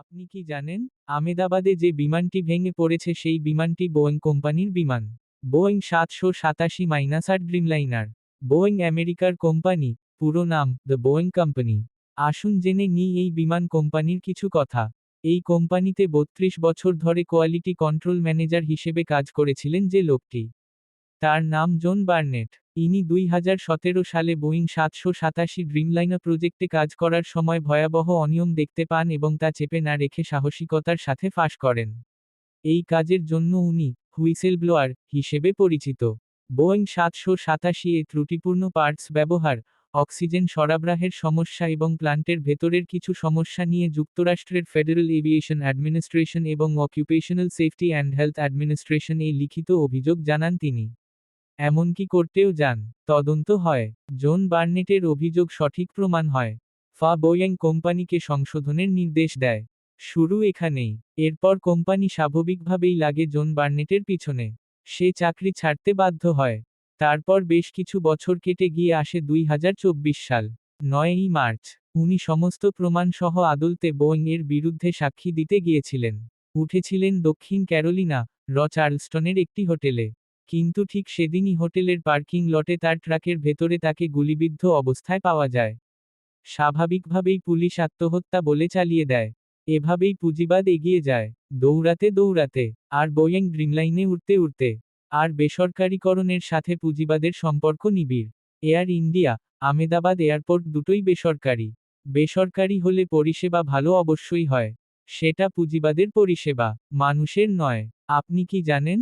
আপনি কি জানেন, আমেদাবাদে যে বিমানটি ভেঙে পড়েছে সেই বিমানটি বোয়িং কোম্পানির বিমান, বোয়িং সাতশো সাতাশি মাইনাস আট ড্রিমলাইনার, বোয়িং আমেরিকার কোম্পানি, পুরো নাম, দ্য বোয়িং কোম্পানি। আসুন জেনে নিই এই বিমান কোম্পানির কিছু কথা। এই কোম্পানিতে বত্রিশ বছর ধরে কোয়ালিটি কন্ট্রোল ম্যানেজার হিসেবে কাজ করেছিলেন যে লোকটি। তার নাম জন বার্নেট। ইনি দুই হাজার সতেরো সালে বোয়িং সাতশো সাতাশি ড্রিমলাইনার প্রজেক্টে কাজ করার সময় ভয়াবহ অনিয়ম দেখতে পান এবং তা চেপে না রেখে সাহসিকতার সাথে ফাঁস করেন। এই কাজের জন্য উনি হুইসেল ব্লোয়ার হিসেবে পরিচিত। বোয়িং সাতশো সাতাশি এ ত্রুটিপূর্ণ পার্টস ব্যবহার, অক্সিজেন সরবরাহের সমস্যা এবং প্লান্টের ভেতরের কিছু সমস্যা নিয়ে যুক্তরাষ্ট্রের ফেডারেল এভিয়েশন অ্যাডমিনিস্ট্রেশন এবং occupational safety and health administration এই লিখিত অভিযোগ জানান তিনি। এমনকি করতেও যান। তদন্ত হয়। জোন বার্নেটের অভিযোগ সঠিক প্রমাণ হয়। ফা বোয়েং কোম্পানিকে সংশোধনের নির্দেশ দেয়। শুরু এখানেই। এরপর কোম্পানি স্বাভাবিকভাবেই লাগে জোন বার্নেটের পিছনে। সে চাকরি ছাড়তে বাধ্য হয়। তারপর বেশ কিছু বছর কেটে গিয়ে আসে দুই হাজার চব্বিশ সাল, নয়ই মার্চ। উনি সমস্ত প্রমাণ সহ আদলতে বোয়িং এর বিরুদ্ধে সাক্ষী দিতে গিয়েছিলেন। উঠেছিলেন দক্ষিণ ক্যারোলিনা র চার্লস্টনের একটি হোটেলে। কিন্তু ঠিক সেদিনই হোটেলের পার্কিং লটে তার ট্রাকের ভেতরে তাকে গুলিবিদ্ধ অবস্থায় পাওয়া যায়। স্বাভাবিকভাবেই পুলিশ আত্মহত্যা বলে চালিয়ে দেয়। এভাবেই পুঁজিবাদ এগিয়ে যায়, দৌড়াতে দৌড়াতে, আর বোয়িং ড্রিমলাইনে উঠতে উঠতে আর বেসরকারীকরণের সাথে পুঁজিবাদের সম্পর্ক নিবিড়। এয়ার ইন্ডিয়া আমেদাবাদ এয়ারপোর্ট দুটোই বেসরকারি। বেসরকারি হলে পরিষেবা ভালো অবশ্যই হয়। সেটা পুঁজিবাদের পরিষেবা, মানুষের নয়। আপনি কি জানেন?